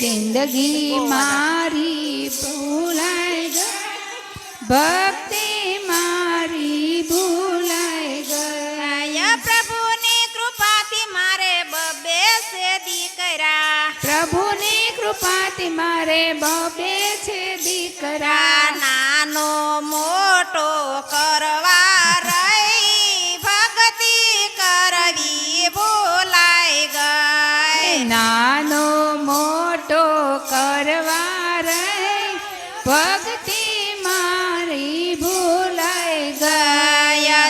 જિંદગી મારી ભૂલાઈ ગઈ. ભક્તિ મારી ભૂલાઈ ગઈ. પ્રભુની કૃપાથી મારે બબે છે દીકરા પ્રભુની કૃપાથી મારે બબે છે દીકરા નાનો મોટો કરવા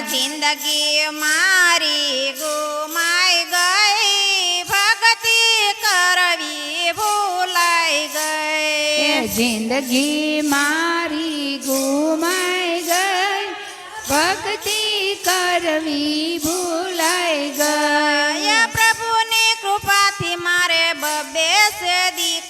જિંદગી મારી ગુમાઈ ગઈ ભક્તિ કરવી ભૂલાઈ ગઈ. જિંદગી મારી ગુમાઈ ગઈ ભક્તિ કરવી ભૂલાઈ ગઈ. પ્રભુની કૃપાથી મારે બબે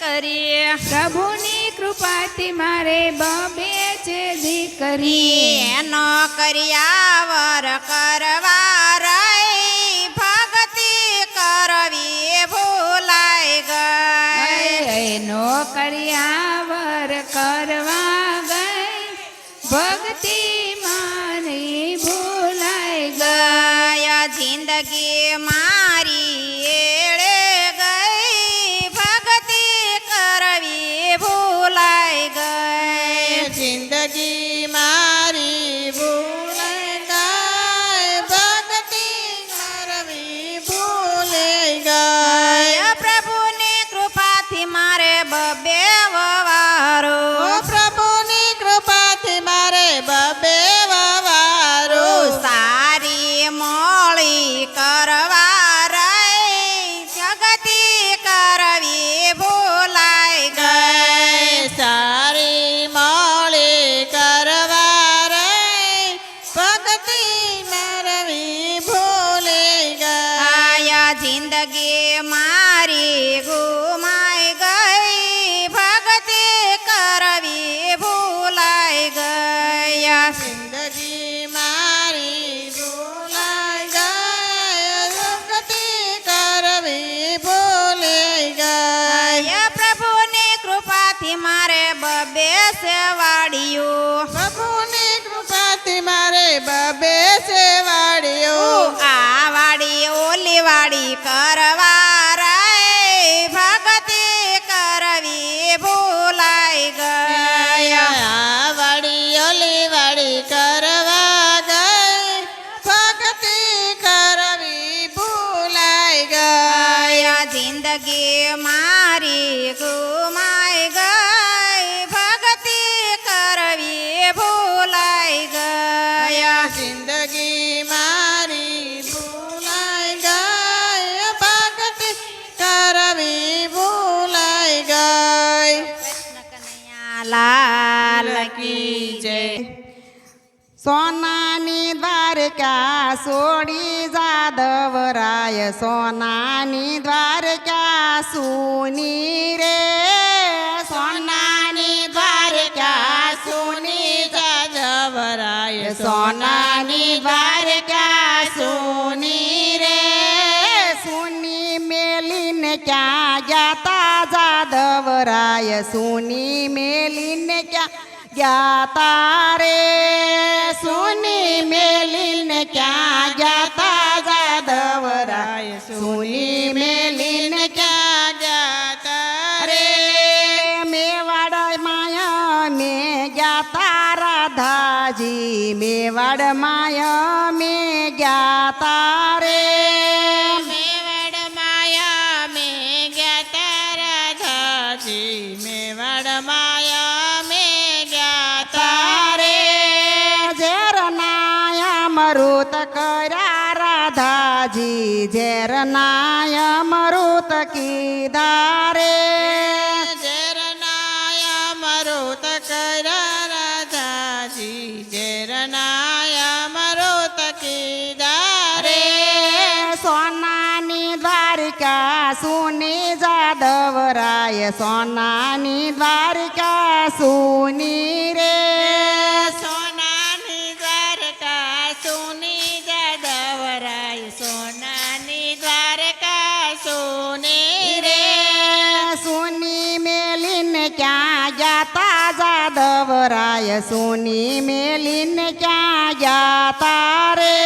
દીકરી પ્રભુની કૃપાથી મારે બબે છે દીકરી. એનો કર્યાવર કરવા રહી ભક્તિ કરવી ભૂલાઈ ગઈ. એનો કર્યાવર કરવા ગઈ ભક્તિ મારી ભૂલાઈ ગઈ. ગયા સેવાડ્યું પ્રભુની કૃપાથી મારે બબે છે આ વાડી ઓલી વાડી કરવા રે ભક્તિ કરવી ભૂલાઈ ગયા. આ વાડી ઓલી વાડી કરવા ગઈ. ભક્તિ કરવી ભૂલાઈ ગયા. જિંદગી દ્વારકા સોડી જાદવરાય સોનાની દ્વારકા સુની રે. સોનાની દ્વારકા સુની જાદવરાય સોનાની દ્વારકા સુની રે. સુની મેલીને ક્યાં જાતા જાદવરાય સુની क्या तारे सुनी मेलिन, क्या जाता जादव राय? सुनी मेलिन, क्या जाता रे? मेवाड़ माया में जाता राधा जी। मेवाड़ माया में जाता रे। मेवाड़ माया में ज्ञाता राधा जी। मेवाड़ माया झेरनाय मरुत की दारे झेरनाय मरुत कर राज़ी जी झेरनाय मरुत की दारे सोनानी द्वारिका सुनी जाधव राय सोनानी द्वारिका सुनी राय सुनी मेलिन क्या जाता रे?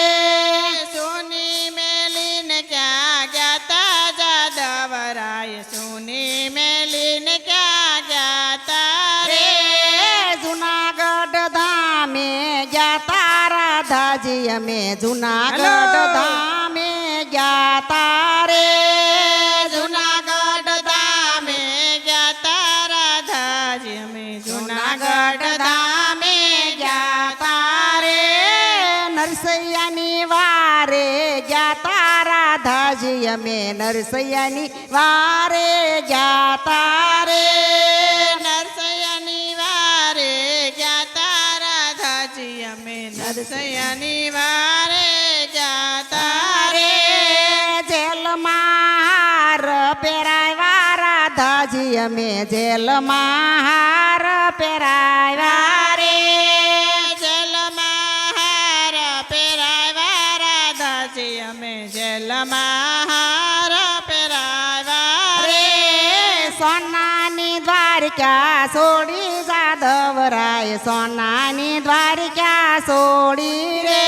सुनी मेलिन क्या जाता जादव राय सुनी मेलिन क्या जाता रे? जूनागढ़ धाम जाता राधा जी में। जूनागढ़ धाम जाता નરસૈયાની વારે જાતા રે નરસૈયાની વારે ગાતા રાધાજી અમે નરસૈયાની વારે ગાતા રે રે જેલમાં હાર પહેરાવ્યા રાધાજી અમે જેલમાં હાર પહેરાવ્યા રે જેલમાં હાર પહેરાવ્યા રાધાજી અમે જેલમાં દ્વારકા છોડી જાદવરાય સોનાની દ્વારકા છોડી રે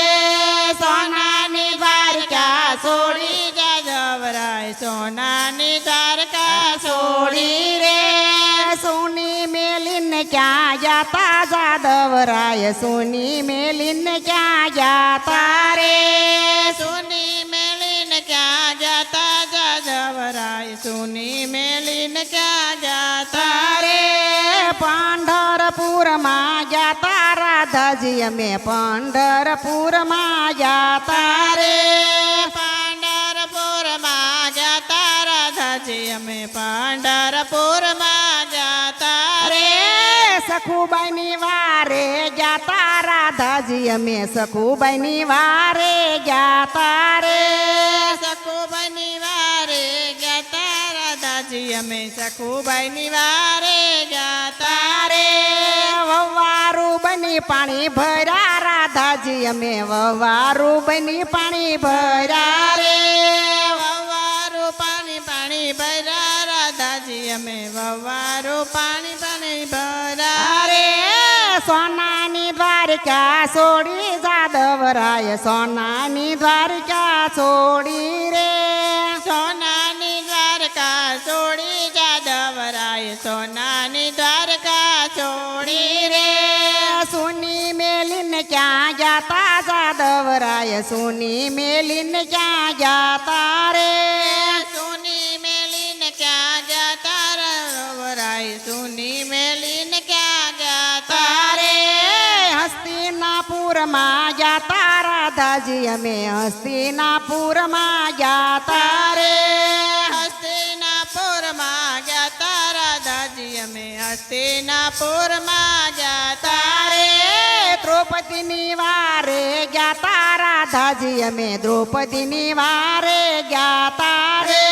સોનાની દ્વારકા છોડી સોડી જાજવરાય સોનાની દ્વારકા છોડી સોડી રે સોની મેલીને ક્યાં જાતા જાદવરાય સોની મેલીને ક્યાં જાતા રે સુની મેલીને ક્યાં જાતા જાજવરાય સુની મેલીને ક્યાં જાતા તારે પંઢરપુરમાં જાતા રાધાજી અમે પંઢરપુરમાં જાતા રે પાંડરપુરમાં જાતા રાધાજી અમે પાંડરપુરમાં જાતા રે રે સખુબાઈની વારે જાતા રાધાજી અમે સખુબાઈની વારે જાતા રે રાધાજી અમે સખુબાઈની વારે જાતા તારે વવારું બની પાણી ભર્યા રાધાજી અમે વવારું બની પાણી ભર્યા રે. વવારું પાણી પાણી ભર્યા રાધાજી અમે વવારું પાણી પાણી ભર્યા રે. સોનાની દ્વારકા છોડી જાદવરાય સોનાની દ્વારકા છોડી રે. जाय सुनी मेलिन क्या जाता रे? सुनी मेलिन क्या जाता रवराई सुनी मेलिन क्या जाता रे? हस्तिनापुर मा जाता राधा जी हमें हस्तिनापुर मा जाता रे। हस्तिनापुर मा जाता राधा जी हमें हस्तिनापुर मा जाता रे। દ્રૌપદીની વારે જાતા રાધાજી અમે દ્રૌપદીની વારે ગયા રે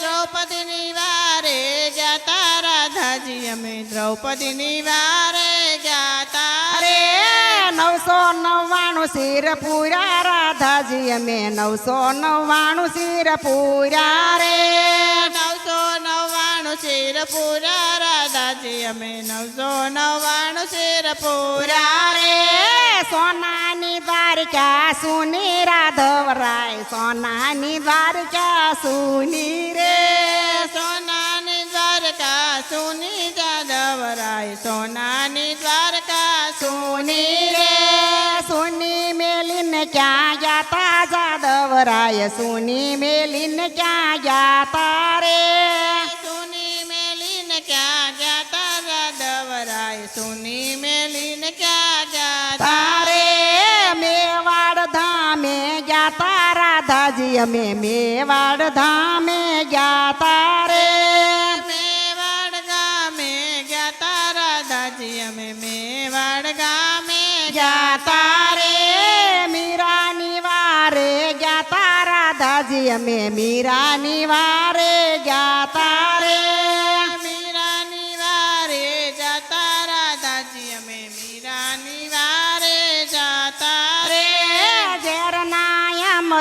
દ્રૌપદીની વારે ગયા તારા રાધાજી અમે દ્રૌપદીની વારે ગયા તારે. નવસો નવ્વાણું શિર પૂરા રાધાજી અમે નવસો નવ્વાણું શિર પૂરા રે. નવસો નવ્વાણું શેર પૂરા રાધાજી અમે નવસો નવ્વાણું શેર પૂરા રે સોનાની દ્વારકા સુની રાધવરાય સોનાની દ્વારકા સુની રે સોનાની દ્વારકા સુની જાદવરાય સોનાની દ્વારકા સુની રે સુની મેલીને ક્યાં જાતા જાદવરાય સુની મેલીને ક્યાં જાતા રે ધામે જાતા રાધાજી અમે મેવાડ ધામે જાતા રે મેવાડ ગામે જાતા રાધાજી અમે મેવાડ ગામે જાતા રે મીરાની વારે જાતા રાધાજી અમે મીરાની વારે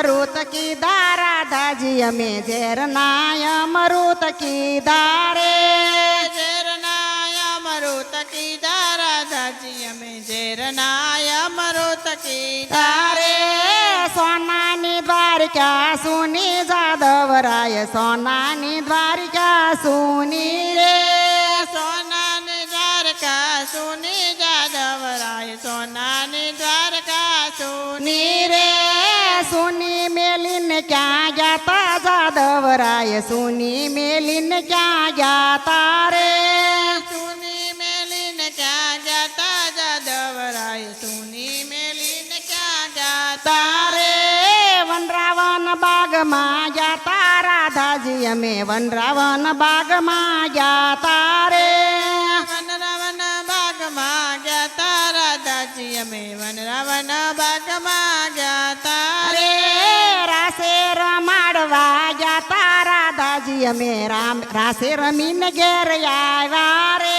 અમૃત કીધા રાધાજી અમે ઝેરના અમૃત કીધા રે ઝેરના અમૃત અમૃત કીધા રાધાજી અમે ઝેરનાય અમૃત કીધા તારે સોનાની દ્વારિકા સુની જાદવરાય સોનાની દ્વારિકા સુની राय सुनी मेलिन क्या जाता रे? सुनी मेलिन क्या जाता? जादव राय सुनी मेलिन क्या जाता रे? वन रावण बाग मा जाता राधा जी हमें वन रावण बाग मा जाता रे। वन रावण बाग मा जाता राधा जी हमें वन रावण बाग मा जाता। અમે રામ રાસે રમીને ઘેર આવ્યા રે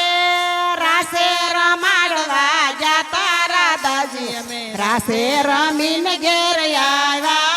રાસે રમાડવા જાતા રાધાજી અમે રાસે રમીને ઘેર આવ્યા